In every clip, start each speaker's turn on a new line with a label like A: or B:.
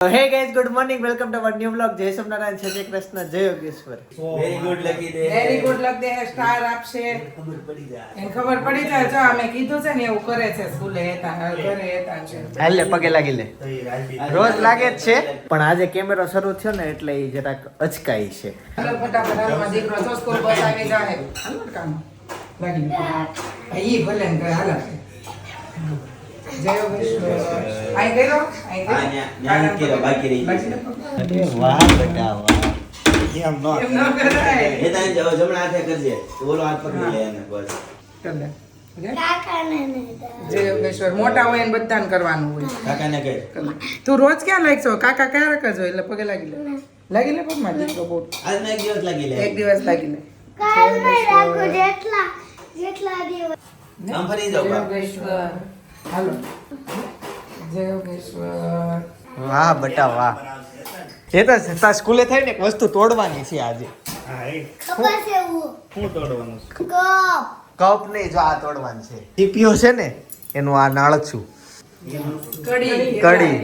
A: Hey guys good morning welcome to our new blog જય સોમનારાયણ જય કૃષ્ણ જય યોગેશ્વર
B: વેરી ગુડ લકી દે
C: વેરી ગુડ લખ દે સ્ટાર આપશે.
B: ખબર પડી જાય.
C: એને ખબર પડી જાય જો અમે કીધું છે ને એવું કરે છે સ્કૂલે હતા ઘરે હતા છે.
A: હાલ પગે લાગી લે. રોજ લાગે જ છે પણ આજે કેમેરો શરૂ થયો ને એટલે એ જરાક અચકાઈ છે.
C: હાલો ફટાફટ હાલમાં દીકરો તો સ્કૂલ બસ આવી જાય હાલો કામ? લાગી ગયું. ઈ ભલે હાલો મોટા હોય ને બધાને કરવાનું હોય. તું રોજ ક્યાં લાગશો કાકા ક્યારે કરજો એટલે પગે લાગી લે. લાગી લે પગમાં? દીકરો
B: એક દિવસ લાગી લે.
C: એક દિવસ લાગી લે.
B: આમ ફરી જાઓ
C: જય
B: બાપ.
C: યોગેશ્વર હાલો. જય યોગેશ્વર.
A: વાહ બટા વાહ. એ તો તા સ્કૂલે થઈ ને એક વસ્તુ તોડવાની છે આજે. કપ. નહીં જો આ તોડવાનું છે. ટીપીઓ છે ને એનું આ નાળચું
C: કડી
A: કડી.
C: કડી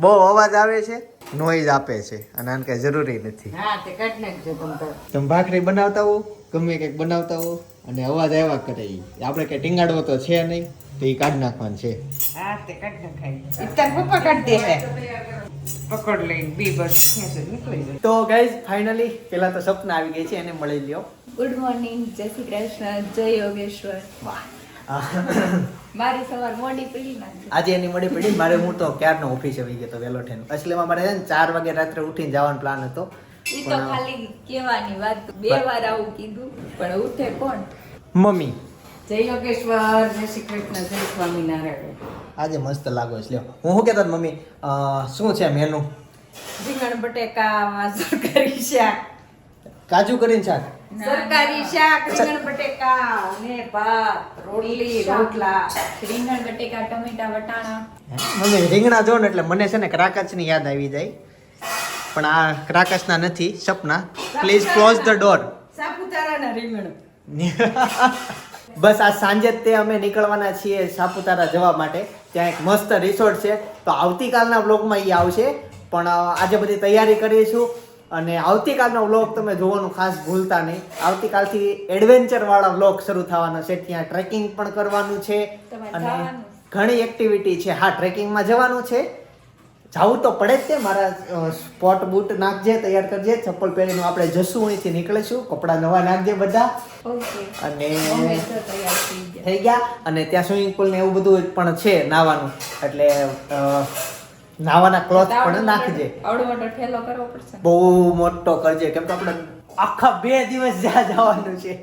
A: બહુ અવાજ આવે છે નોઈઝ આપે છે અને આને કઈ જરૂરી નથી.
C: હા તે કાઢ નાખજો તમ તાર.
A: તમે ભાખરી બનાવતા હો ગમે કંઈક બનાવતા હો અને અવાજ આવ્યા કરે એ આપણે કઈ ટીંગાડવો તો છે નહીં તો એ કાઢી નાખવાનું છે.
C: હા તે કાઢ નાખાય. તાર પપ્પા કાઢ દે પકડ લઈને બી બસ નીકળી
A: તો ગાઈઝ ફાઇનલી પેલા તો સપના આવી ગઈ છે એને મળી લ્યો
D: ગુડ મોર્નિંગ જય શ્રી કૃષ્ણ જય યોગેશ્વર.
A: વાહ.
D: મારી સવાર મોડી પડી નાખી
A: આજે એની મળી પડી મારે હું તો ક્યારનો ઓફિસ આવી ગયો તો વહેલો ઠેન એટલે મારે છે ને ચાર વાગે રાત્રે ઉઠીને જવાનો પ્લાન હતો.
D: ઈ તો ખાલી કહેવાની વાત. બે વાર આવું કીધું પણ ઉઠે કોણ?
A: મમ્મી.
C: જય યોગેશ્વર જય શ્રી કૃષ્ણ જય સ્વામિનારાયણ.
A: આજે મસ્ત લાગો છે. લ્યો હું શું કહેતો મમ્મી? શું છે મેનુ
D: રીંગણ બટેકા સરકારી શાક.
A: કાજુ કરીને શાક?
D: સરકારી શાક રીંગણ બટેકા ને ભાત રોટલી રોટલા. રીંગણ બટેકા ટમેટા વટાણા.
A: મમ્મી રીંગણા જો ને એટલે મને છે ને ક્રાકચની યાદ આવી જાય. પણ આ ક્રાકચના નથી સપના. પ્લીઝ ક્લોઝ ધ ડોર
D: સાપુતારાના રીંગણ.
A: બસ આ સાંજે તે અમે નીકળવાના છીએ સાપુતારા જવા માટે. ત્યાં એક મસ્ત રિસોર્ટ છે. તો આવતીકાલના વ્લોગમાં એ આવશે. પણ આજે બધી તૈયારી કરીશું અને આવતીકાલનો વ્લોગ તમે જોવાનું ખાસ ભૂલતા નહીં. આવતીકાલથી એડવેન્ચરવાળા વ્લોગ શરૂ થવાનો છે. ત્યાં ટ્રેકિંગ પણ કરવાનું છે. અને ઘણી એક્ટિવિટી છે. હા ટ્રેકિંગમાં જવાનું છે. જવું તો પડે જ તે મારા સ્પોટ બૂટ નાખજે તૈયાર કરજે ચપ્પલ પહેરીને આપણે જશું અહીંથી નીકળીશું કપડાં નવા નાખજે બધા. અને
D: થઈ ગયા.
A: અને ત્યાં સ્વિમિંગ પુલ ને એવું બધું પણ છે નાવાનું. એટલે નાવાના ક્લોથ પણ નાખજે. બહુ મોટો કરજે. કેમ કે આપણે આખા બે દિવસ જ્યાં જવાનું છે.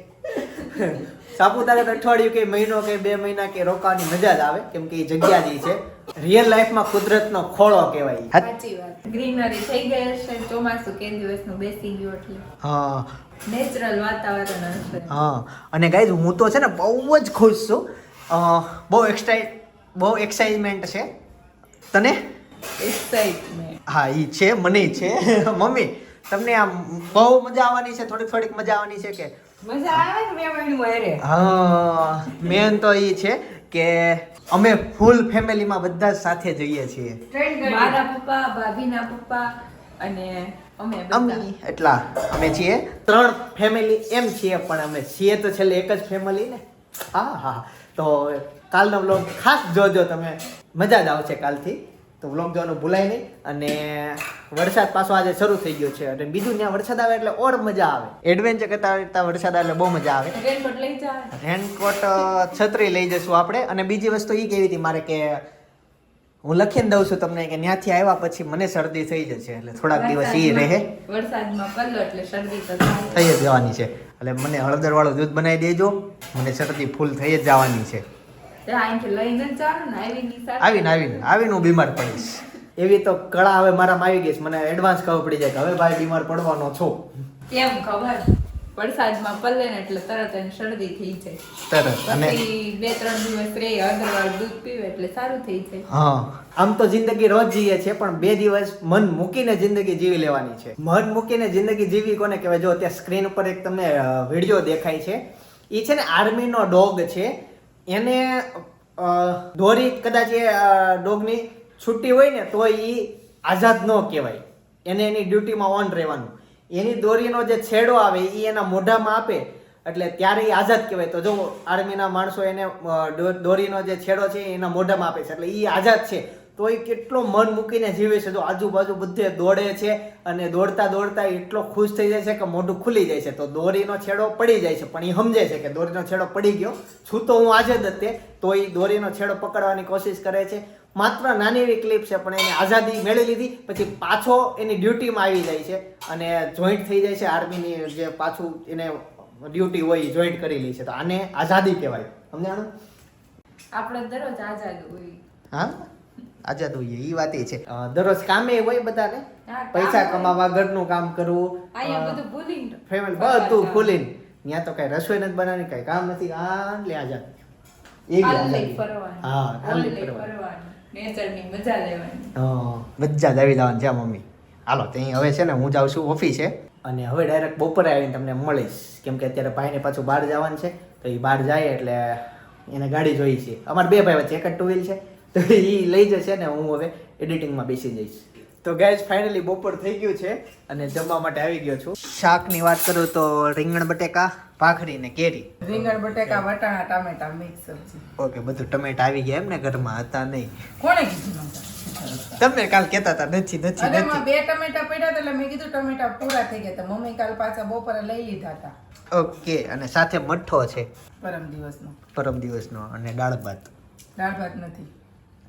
A: સાપુતારા તો અઠવાડિયું કે મહિનો કે બે મહિના કે રોકાવાની મજા જ આવે કેમ કે એ જગ્યા જ છે. રિયલ લાઈફમાં કુદરતનો ખોળો કહેવાય
D: સાચી વાત. ગ્રીનરી થઈ ગઈ છે ચોમાસું કે દિવસનું બેસી ગયું એટલે?
A: હા.
D: નેચરલ વાતાવરણ હશે.
A: હા. અને ગાઈઝ હું તો છે ને બહુ જ ખુશ છું. બહુ એક્સાઇટ બહુ એક્સાઇટમેન્ટ છે. તને?
D: એક્સાઇટમેન્ટ
A: હા ઈ છે મને છે. મમ્મી તમને આમ બહુ મજા આવવાની છે? થોડીક થોડીક મજા આવવાની છે કે
C: મજા આવે ને બે મહિનું
A: હા મેન તો એ છે કે અમે ફૂલ ફેમિલીમાં બધા જ સાથે જઈએ છીએ.
D: મારા પપ્પા ભાભીના પપ્પા અને અમે
A: અમે એટલા અમે છીએ ત્રણ ફેમિલી એમ છીએ પણ અમે છીએ તો છેલ્લે એક જ ફેમિલી ને? હા હા તો કાલનો બ્લોગ ખાસ જોજો તમે. મજા જ આવશે કાલથી. તો વ્લોગ જોવાનું ભૂલાય નહીં. અને વરસાદ પાછો આજે શરૂ થઈ ગયો છે. અને બીજું ત્યાં વરસાદ આવે એટલે ઓર મજા આવે. એડવેન્ચર કરતા કરતા વરસાદ આવે એટલે બહુ મજા આવે.
D: રેનકોટ
A: છત્રી લઈ જશું આપણે. અને બીજી વસ્તુ એ કેવી હતી મારે કે હું લખીને દઉં છું તમને કે ત્યાંથી આવ્યા પછી મને શરદી થઈ જશે. એટલે થોડાક દિવસ એ રહે.
D: વરસાદમાં પલ્લો એટલે શરદી
A: થઈ જ જવાની છે. એટલે મને હળદર વાળું દૂધ બનાવી દેજો. મને શરદી ફૂલ થઈ જ જવાની છે.
D: આવીની
A: આવીને આવીને હું બીમાર પડીશ. એવી તો કળા હવે મારામાં આવી ગઈ છે. મને એડવાન્સ ખબર પડી જાય કે હવે ભાઈ બીમાર પડવાનો છો.
D: કેમ ખબર? વરસાદમાં પલ્લે ને એટલે તરત એને શરદી થઈ જાય.
A: તરત અને
D: બે ત્રણ દિવસ રહે હળદરવાળું દૂધ પીવે એટલે સારું થઈ જાય.
A: હા આમ તો જિંદગી રોજ જીવીએ છીએ પણ બે દિવસ મન મૂકીને જિંદગી જીવી લેવાની છે. મન મૂકીને જિંદગી જીવી કોને કહેવાય? જો ત્યાં સ્ક્રીન ઉપર એક તમને વીડિયો દેખાય છે. એ છે ને આર્મીનો ડોગ છે. એને દોરી કદાચ એ ડોગની છૂટી હોય ને, તો એ આઝાદ ન કહેવાય. એને એની ડ્યુટીમાં ઓન રહેવાનું. એની દોરીનો જે છેડો આવે એ એના મોઢામાં આપે, એટલે ત્યારે એ આઝાદ કહેવાય. તો જો આર્મીના માણસો એને દોરીનો જે છેડો છે, એના મોઢામાં આપે છે. એટલે એ આઝાદ છે. તો એ કેટલો મન મૂકીને જીવે છે? તો આજુબાજુ બધે દોડે છે અને દોડતા દોડતા એટલો ખુશ થઈ જાય છે કે મોઢું ખુલી જાય છે. તો દોરીનો છેડો પડી જાય છે પણ એ સમજે છે કે દોરીનો છેડો પડી ગયો. છું તો હું આજે જ તે તો એ દોરીનો છેડો પકડવાની કોશિશ કરે છે. માત્ર નાની એવી ક્લિપ છે પણ એને આઝાદી મેળવી લીધી પછી પાછો એની ડ્યુટીમાં આવી જાય છે અને જોઈન્ટ થઈ જાય છે આર્મીની જે પાછું એને ડ્યુટી હોય એ જોઈન્ટ કરી લે છે. તો આને આઝાદી કહેવાય. સમજાણું
D: આપણે દરરોજ આઝાદ હોય.
A: હા? આઝાદ હોઈએ એ વાત એ છે દરરોજ કામે હોય બધાને? પૈસા કમાવા ઘરનું કામ કરવું
D: બધું ભૂલીને
A: ફેમિલી બધું
D: જાવ.
A: ત્યાં તો કઈ રસોઈ નથી બનાવવાની કઈ કામ નથી. આ લે આઝાદ. એ મમ્મી. હાલો તો હવે છે ને હું જાઉં છું ઓફિસે. અને હવે ડાયરેક્ટ બપોરે આવીને તમને મળીશ. કેમ કે અત્યારે ભાઈને પાછું બહાર જવાનું છે. તો એ બહાર જાય એટલે એને ગાડી જોઈ છે. અમારે બે ભાઈ વચ્ચે એક જ ટુ વ્હીલ છે. તો એ લઈ જશે ને હું હવે એડિટિંગમાં બેસી જઈશ. તો ગેસ ફાઇનલી બપોર થઈ ગયું છે અને જમવા માટે આવી ગયો છું. શાકની વાત કરું તો રીંગણ બટેકા ભાખરી ને કેરી.
C: રીંગણ બટેકા વટાણા ટામેટા મિક્સ સબ્જી.
A: ઓકે બધું ટમેટા આવી ગયા એમ ને ઘરમાં હતા નહીં.
C: કોણે કીધું તમને?
A: તમે કાલ કેતા હતા નથી નથી નથી.
C: બે ટમેટા પડ્યા એટલે મેં કીધું ટમેટા પૂરા થઈ ગયા તો મમ્મી કાલ પાછા બપોરે લઈ લીધા હતા.
A: ઓકે અને સાથે મઠ્ઠો છે.
C: પરમ દિવસનો.
A: પરમ દિવસનો અને દાળ ભાત.
C: દાળ ભાત નથી.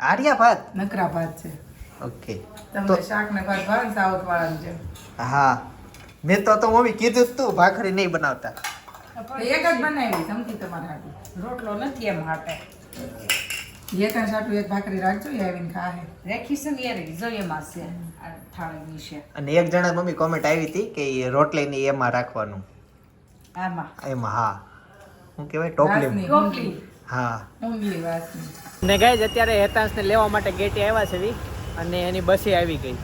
A: આર્યા ભાત
C: નકરા ભાત છે.
A: ઓકે.
C: તમને શાક ને ભાત ભાવે ને સાઉથ વાળાનું છે
A: હા. મેં તો તો મમ્મી કીધું જ તું ભાખરી નહીં બનાવતા.
C: એક જ બનાવી સમજી તમારે હાટું.
D: રોટલો નથી એમ હાટે.
C: એક જ હાટું એક ભાખરી રાખજો એ આવીને ખાહે.
D: રાખીશું ને યાર જોઈએ માસે થાળી વિશે
A: અને એક જણા મમ્મી કોમેન્ટ આવી હતી કે એ રોટલીની એમાં રાખવાનું.
D: આમાં.
A: એમાં હા. હું કહેવાય? ટોપલી.
D: ટોપલી.
A: હા.
C: ઊંઘલી વાસની
A: ને ગાઈઝ અત્યારે હેતાંશને લેવા માટે ગેટે આવ્યા છે વી અને એની બસે આવી ગઈ.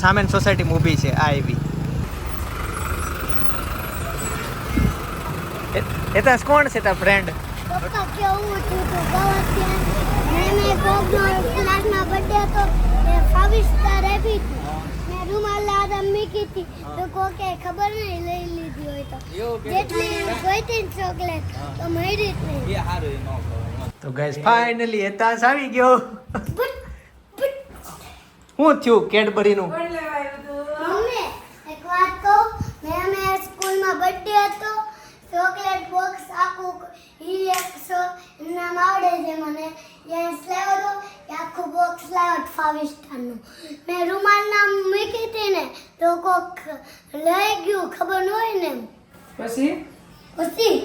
A: સામેન સોસાયટીમાં ઊભી છે આ આવી. હેતાંશ કોણ છે તાર ફ્રેન્ડ
E: પપ્પા કેવું હતું તો ગવત મેં મેં કોકનો ક્લાસમાં બર્થડે હતો એ ફાઈવ સ્ટાર આપી હતી મારી લાદ લાદા કીધી તો કોકે ખબર નહીં લઈ લીધી હોય તો. જેટલી જોઈતી ને ચોકલેટ તો મળી જ નહીં.
A: તો ગાઈસ ફાઇનલી એતાસ આવી ગયો. હું થયું કેડબરી કેડબરીનું
E: મમ્મી એક વાત કહું મેં અમે સ્કૂલમાં બર્થડે હતો. ચોકલેટ બોક્સ આખું ઈ એકસો નામ આવડે છે મને યસ લાવ્યો હતો એ આખું બોક્સ લાવ્યો ફાઈવ સ્ટારનું મેં રૂમાલ નામ મૂકી હતી ને લોકો લઈ ગયું ખબર ન હોય ને.
C: પછી
E: પછી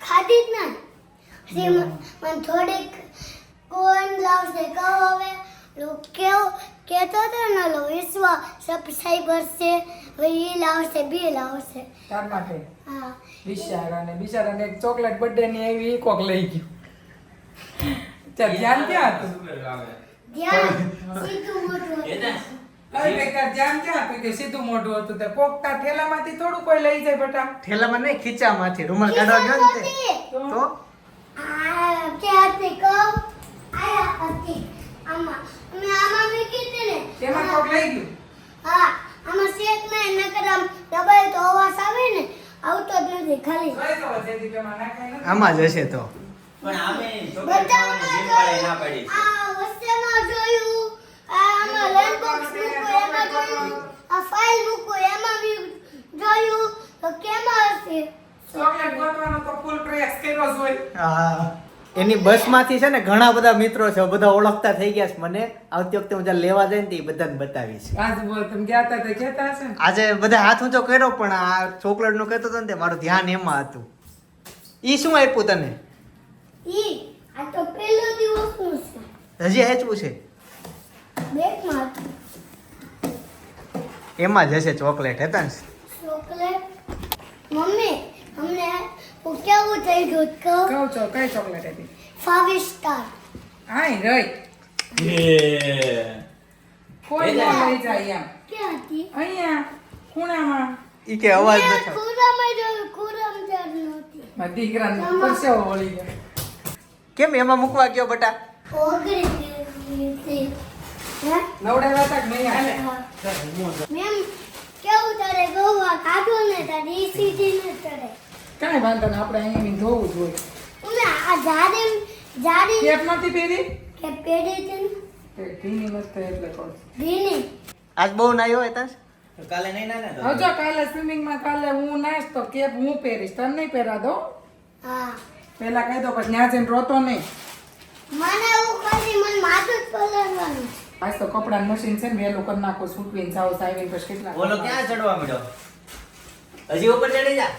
E: ખાધી જ ના પછી મને થોડીક કોણ લાવશે કહો હવે કેવું કહેતો હતો ને લો વિશ્વ સબસ્ક્રાઈબર છે એ લાવશે બે લાવશે
C: તાર માટે
E: હા
C: બિચારાને બિચારાને એક ચોકલેટ બર્થડે ની આવી કોક લઈ ગયું ધ્યાન ક્યાં હતું?
E: ધ્યાન સીધું મોટું હતું.
C: ધ્યાન ક્યાં હતું? કે સીધું મોઢું હતું. તે કોક ઠેલામાંથી થોડું કોઈ લઈ જાય બેટા.
A: ઠેલામાં નહીં ખીચામાંથી. રૂમાલ કાઢવા ગયો ને તે. તો?
E: આ કે હતી કહું? આયા હતી. આમાં. અમે આમાં મૂકી હતી ને.
C: તેમાં કોક લઈ ગયું?
E: હા આમાં શેક દબાય તો અવાજ આવે ને. આવતો જ નથી ખાલી.
A: આમાં જ હશે તો.
B: પણ આમે ચોકલેટ ખાવાની જીમ પડે ના પાડી
E: આ વસ્તુમાં જોયું. આ આમાં લંચ બોક્સ મૂકો એમાં જોયું? આ ફાઇલ મૂકો એમાં બી જોયું. તો કેમાં હશે
C: ચોકલેટ ગોતવાનો તો ફૂલ પ્રયાસ કર્યો જ હોય.
A: હા એની બસમાંથી છે ને ઘણા બધા મિત્રો છે બધા ઓળખતા થઈ ગયા છે. મને આવતી વખતે હું જ્યાં લેવા જાય ને તે બધાને બતાવીશ
C: આજે
A: બધા હાથ ઊંચો કર્યો પણ આ ચોકલેટનું કહેતો હતો ને તે મારું ધ્યાન એમાં હતું. ઈ શું આપ્યું તને?
E: ઈ આ તો પહેલો દિવસનું છે.
A: હજી હેચવું છે?
E: બેગમાં હતું.
A: એમાં જ હશે ચોકલેટ હતા તને
E: ચોકલેટ? મમ્મી અમને કેવું થઈ ગયું કહું
C: કહું છો કઈ ચોકલેટ હતી?
E: Five star.
C: આય રહી
B: એ.
C: કોઈ ના લઈ જાય એમ.
E: ક્યાં હતી?
C: અહીંયા ખૂણામાં.
A: ઈ કે અવાજ નથી.
E: ખૂણામાં જો ખૂણામાં જ નહોતી.
C: દીકરાને પરસેવો વળી ગયો.
A: કેમ એમાં મૂકવા ગયો બટા?
C: નવડાવ્યા તા કે નહીં હાલે.
E: મેમ કેવું તારે ગોવા કાઢો ને તારે ઈ સીધી ન
C: કાંઈ વાંધો નહીં આપણે અહીં ધોવું જોઈએ હોય.
E: ઉમે આ જાડી જાડી
C: કેપ નથી પહેરી?
E: કે પહેરી છે
C: ને? ભીની મસ્ત એટલે છું.
E: ભીની
A: આજ બહુ નાયો હતા
B: કાલે નહીં ના ને
C: કાલે સ્વિમિંગમાં કાલે હું નાઈશ તો કેપ હું પહેરીશ? તને નહીં પહેરા દો
E: હા.
C: પેલા કહી દો પછી ન્યા જઈને રોતો નહીં.
E: મને એવું કરી મને માથું જ પલળવાનું.
C: આજ તો કપડાનું મશીન છે ને વહેલું કરી નાખો સૂકવીને જાઓ સાવીને પછી કેટલા
B: બોલો ક્યાં ચડવા મળ્યો હજી ઉપર ચડી જા.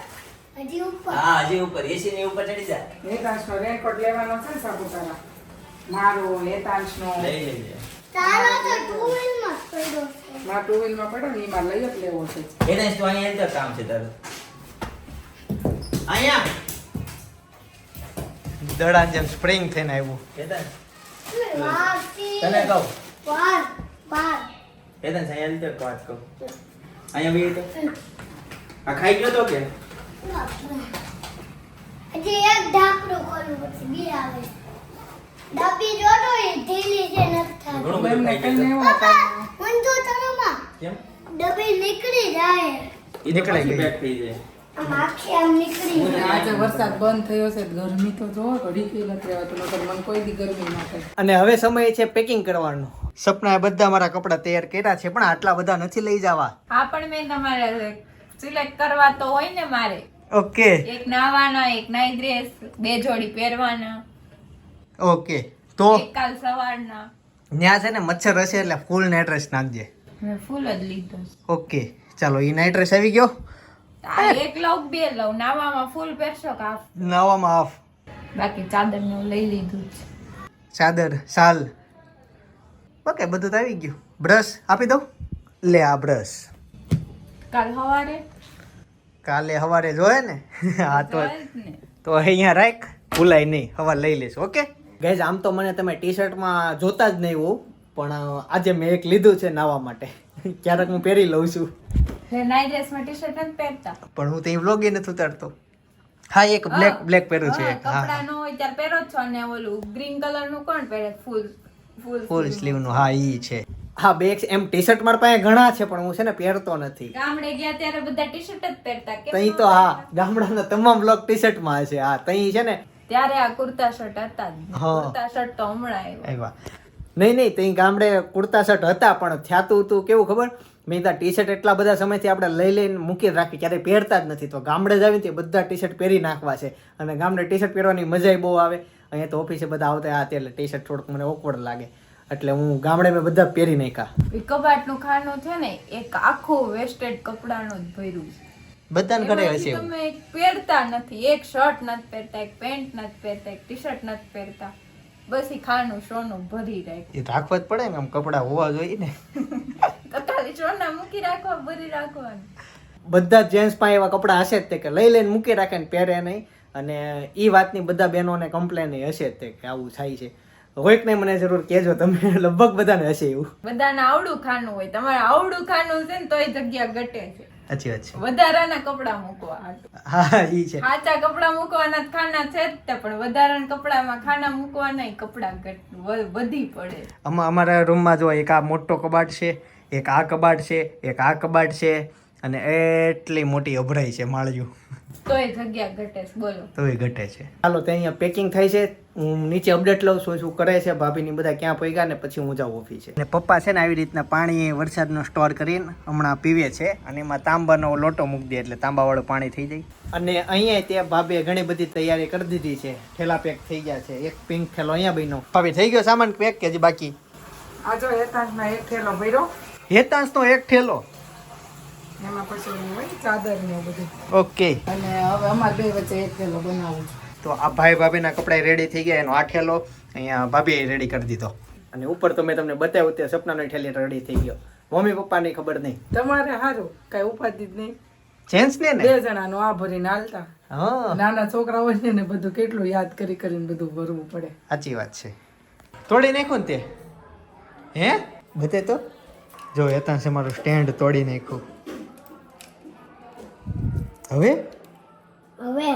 E: હજી ઉપર.
B: હા હજી ઉપર. એસી ની ઉપર ચડી જા.
C: હેતાંશનો રેનકોટ લેવાનો છે ને સાપુતારા. મારો હેતાંશનો.
B: લઈ લેજે.
E: તારો તો ટુ વ્હીલમાં પડ્યો છે.
C: મારા ટુ વ્હીલમાં પડ્યો ને એમાં લઈ જ લેવો છે.
B: એને તો અહીંયા અંદર કામ છે તારું. અહીંયા.
A: દડા જેમ સ્પ્રિંગ થઈને આવ્યું.
B: તને કહું?
E: વાર વાર.
B: કેતન અહીંયા અંદર વાત કહું. અહીંયા બી તો. આ ખાઈ ગયો તો કે?
E: હજી એક ઢાંકણું ખોલવું પડશે બી આવે. ડબ્બી જોડો એ ઢીલી છે નથી
B: ઘણું બધું
C: એમને
B: ખાઈ
C: કઈ
B: તો.
C: હોય
E: પપ્પા ઊંધું તરોમાં
B: કેમ?
E: ડબ્બી નીકળી જાય.
B: એ થઈ જાય.
E: આમ આખી આમ નીકળી
B: હું
E: જાય
C: આજે વરસાદ બંધ થયો છે ગરમી તો જો ઘડી કઈ નથી રહેવાતું નકર મને કોઈ દી ગરમી ના થાય.
A: અને હવે સમય છે પેકિંગ કરવાનો. સપના બધા મારા કપડા તૈયાર કર્યા છે પણ આટલા બધા નથી લઈ જવા.
D: આ પણ મેં તમારે સિલેક્ટ કરવા તો હોય ને મારે.
A: ઓકે.
D: એક નાવાના એક નાઈ ડ્રેસ બે જોડી પહેરવાના.
A: ઓકે. તો?
D: કાલ સવારના.
A: ત્યાં છે ને મચ્છર હશે એટલે ફૂલ નાઇટ ડ્રેસ નાખજે.
D: ફૂલ જ લીધો
A: ઓકે. ચાલો એ નાઇટ ડ્રેસ આવી ગયો.
D: એક લઉં બે લઉં. નાવામાં ફૂલ પહેરશો કે હાફ?
A: નાવામાં હાફ.
D: બાકી ચાદરનું લઈ લીધું છે
A: ચાદર શાલ. ઓકે બધું તો આવી ગયું. બ્રશ આપી દઉં? લે આ બ્રશ.
D: કાલ સવારે
A: કાલે સવારે જોયે ને? હા તો. તો અહીંયા રાખ. ભૂલાય નહીં. હવા લઈ લઈશ ઓકે? ગેજ આમ તો મને તમે ટી શર્ટમાં જોતા જ નહીં હોવ પણ આજે મેં એક લીધું છે નાવા માટે. ક્યારેક હું પહેરી લઉં છું.
D: નાઈ ડ્રેસમાં ટી શર્ટ નથી પહેરતા.
A: પણ હું ત્યાં વ્લોગ નથી ઉતારતો. હા એક બ્લેક બ્લેક પહેરું છે એક.
D: કપડા
A: હા
D: નો હોય ત્યારે પહેરો છો અને ઓલું ગ્રીન કલરનું કોણ પહેરે? ફૂલ ફૂલ
A: ફૂલ સ્લીવનું હા ઈ છે. હા બે એમ ટી શર્ટ મારા પાસે ઘણા છે પણ હું છે ને પહેરતો નથી.
D: ગામડે ગયા ત્યારે બધા ટી શર્ટ જ પહેરતા. કે
A: તઈ તો હા ગામડાના તમામ બ્લોગ ટી શર્ટમાં છે. હા તઈ છે ને.
D: ત્યારે આ કુર્તા શર્ટ હતા કુર્તા શર્ટ તો હમણાં આવ્યા.
A: આવ્યા નહીં નહીં તઈ ગામડે કુર્તા શર્ટ હતા પણ થયાતું હતું કેવું ખબર? મેં કીધા ટી શર્ટ એટલા બધા સમયથી આપણે લઈ લઈને મૂકી રાખી ક્યારેય પહેરતા જ નથી. તો ગામડે જ આવીને બધા ટી શર્ટ પહેરી નાખવા છે. અને ગામડે ટી શર્ટ પહેરવાની મજાય બહુ આવે. અહીંયા તો ઓફિસે બધા આવતા હા એટલે ટી શર્ટ થોડુંક મને ઓકવર્ડ લાગે. એટલે હું ગામડે મેં બધા પહેરી નાખ્યા.
D: એ કબાટનું ખાનું છે ને એક આખું વેસ્ટેડ કપડાનું જ ભર્યું છે.
A: બધાને ઘરે હશે
D: તમે પહેરતા નથી. એક શર્ટ નથી પહેરતા એક પેન્ટ નથી પહેરતા એક ટી શર્ટ નથી પહેરતા. બસ ઈ ખાનું સોનું ભરી રાખ
A: એ રાખવા જ પડે ને આમ કપડાં હોવા જોઈએ ને.
D: તો ખાલી સોના મૂકી રાખવા ભરી રાખવાનું.
A: બધા જેન્ટ્સ પાસે એવા કપડાં હશે જ તે કે લઈ લઈને મૂકી રાખે ને પહેરે નહીં. અને એ વાતની બધા બહેનોને કમ્પ્લેન હશે જ તે કે આવું થાય છે. હોય કે નહીં મને જરૂર કહેજો તમે લગભગ બધાને હશે એવું.
D: બધાને આવડું ખાનું હોય. તમારે આવડું ખાનું છે ને તોય જગ્યા ઘટે છે.
A: સાચી વાત છે.
D: વધારાના કપડાં મૂકવા.
A: હા ઈ છે.
D: સાચા કપડાં મૂકવાના જ ખાના છે જ પણ વધારાના કપડામાં ખાના મૂકવાના કપડા વધી પડે.
A: આમાં અમારા રૂમમાં જો એક આ મોટો કબાટ છે એક આ કબાટ છે એક આ કબાટ છે અને એટલી મોટી અભરાઈ છે માળિયું.
D: તોય જગ્યા ઘટે છે બોલો.
A: તો એ ઘટે છે. હાલો તો અહીંયા પેકિંગ થાય છે. હું નીચે અપડેટ લઉં છું શું કરે છે ભાભીની બધા ક્યાં પગ્યા ને પછી હું જાઉં ઓફિસે અને પપ્પા છે ને આવી રીતના પાણી વરસાદનો સ્ટોર કરીને હમણાં પીવે છે અને એમાં તાંબાનો લોટો મૂકી દે એટલે તાંબાવાળું પાણી થઈ જાય. અને અહીંયા તે ભાભીએ ઘણી બધી તૈયારી કરી દીધી છે. ઠેલા પેક થઈ ગયા છે. એક પિંક ઠેલો અહીંયા બન્યો. ભાભી થઈ ગયો સામાન પેક કે હજી બાકી?
C: આજો જો હેતાંશમાં એક થેલો ભર્યો.
A: હેતાંશનો એક ઠેલો.
C: એમાં પછી હોય ચાદર ને બધું.
A: ઓકે.
C: અને હવે અમારે બે વચ્ચે એક થેલો બનાવું
A: તો આ ભાઈ ભાભીના કપડા રેડી થઈ ગયા એનો આ અહીંયા ભાભીએ રેડી કરી દીધો. અને ઉપર તો મેં તમને બતાવ્યું તે સપનાનો ઠેલી રેડી થઈ ગયો. મમ્મી પપ્પાની ખબર નહીં.
C: તમારે સારું કાંઈ ઉપાધિ જ નહીં.
A: જેન્ટ્સ ને
C: બે જણાનું આ ભરીને હાલતા નાના છોકરા હોય ને બધું કેટલું યાદ કરી કરીને બધું ભરવું પડે.
A: સાચી વાત છે. તોડી નાખ્યું ને તે? હે? બધે તો? જો હેતા છે મારું સ્ટેન્ડ તોડી નાખ્યું. હવે?
E: હવે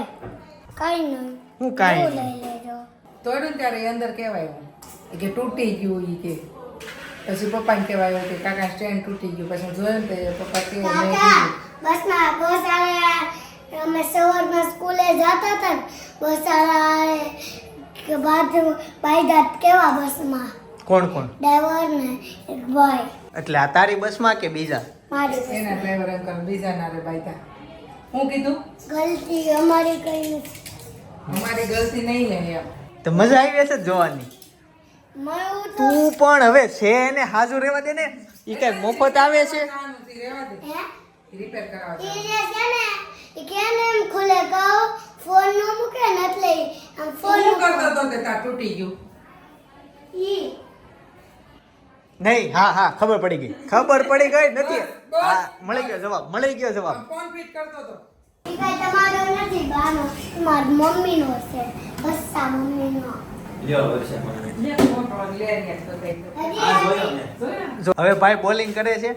E: કઈ નહીં.
A: હું કાઈ નહીં.
E: લઈ લેજો.
C: તોડ્યું ત્યારે અંદર કહેવાય કે તૂટી ગયું ઈ કે. પછી પપ્પાને કહેવાય કે કાકા સ્ટેન્ડ તૂટી ગયું. પછી જોયું તો પપ્પા કે મેં
E: કાકા
C: કીધું,
E: બસમાં બહુ અમે સવારમાં સ્કૂલે જતા હતા ને બહુ સારા કે બાજુ બાયદાત કેવા બસમાં?
A: કોણ કોણ?
E: ડ્રાઈવર ને એક ભાઈ.
A: એટલે આ તારી બસમાં કે બીજા?
E: મારી બસ.
C: એના ડ્રાઈવર અંકલ બીજા ના રે બાઈતા હું કીધું?
E: ગલતી અમારી કઈ નથી.
C: અમારી ગલતી નહીં ને એમ.
A: તો મજા આવી હશે જોવાની.
E: તું
A: પણ હવે છે ને હાજુ રહેવા દે ને. ઈ કઈ મફત આવે છે?
C: કામ નથી, રહેવા દે.
E: હે?
C: રિપેર કરાવવા
E: ને એમ ખુલે કહું ફોન નો મૂકે ને એટલે આમ ફોન
C: કરતો હતો તે તાર તૂટી ગયું?
E: ઈ.
A: નહીં હા હા ખબર પડી ગઈ. ખબર પડી ગઈ નથી. હા મળી ગયો જવાબ મળી ગયો જવાબ.
C: કોણ ફિટ કરતો
E: તમારો નથી બાનો મારી છે
C: ને તો
B: આ ને?
A: જો હવે ભાઈ બોલિંગ કરે છે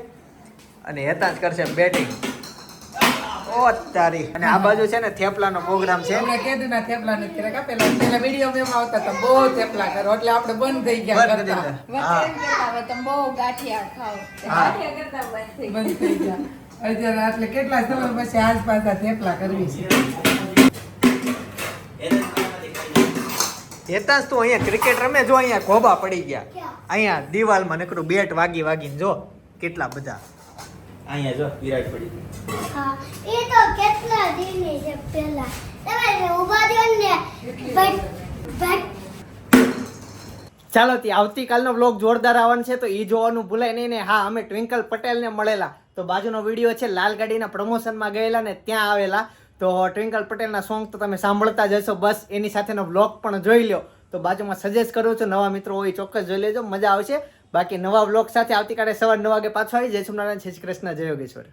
A: અને હેતા જ કરશે બેટિંગ ઓ તારી. અને આ બાજુ છે ને થેપલાનો પ્રોગ્રામ છે.
C: એમણે કીધું ના થેપલા નથી કર્યા કા પેલા પેલા વીડિયો મેં આવતા તો બહુ થેપલા કરો. એટલે આપણે બંધ થઈ ગયા કરતા.
D: વચ્ચે એમ કહેતા હવે તમે બહુ ગાંઠિયા ખાઓ. ગાંઠિયા કરતા બંધ થઈ
C: બંધ થઈ ગયા. અત્યારે એટલે કેટલા સમય પછી આજ પાછા થેપલા કરવી છે?
A: તું અહીંયા ક્રિકેટ રમે જો અહીંયા ખોબા પડી ગયા. અહીંયા દિવાલમાં નકરું બેટ વાગી વાગીને જો કેટલા બધા.
B: અહીંયા જો વિરાટ પડી.
A: ચાલો તે, આવતીકાલનો વ્લોગ જોરદાર આવવાનો છે, તો એ જોવાનું ભૂલાય નહીં ને. હા, અમે ટ્વિંકલ પટેલને મળેલા. તો બાજુનો વીડિયો છે, લાલ ગાડીના પ્રમોશનમાં ગયેલા ને ત્યાં આવેલા. તો ટ્વિંકલ પટેલના સોંગ તો તમે સાંભળતા જ હશો. બસ, એની સાથેનો વ્લોગ પણ જોઈ લો તો બાજુમાં સજેસ્ટ કરું છું, નવા મિત્રો હોય, ચોક્કસ જોઈ લેજો, મજા આવશે. બાકી નવા વ્લોગ સાથે આવતીકાલે સવાર નવ વાગે પાછો આવી જય. સોમનારાયણ શ્રી કૃષ્ણ, જય યોગેશ્વર.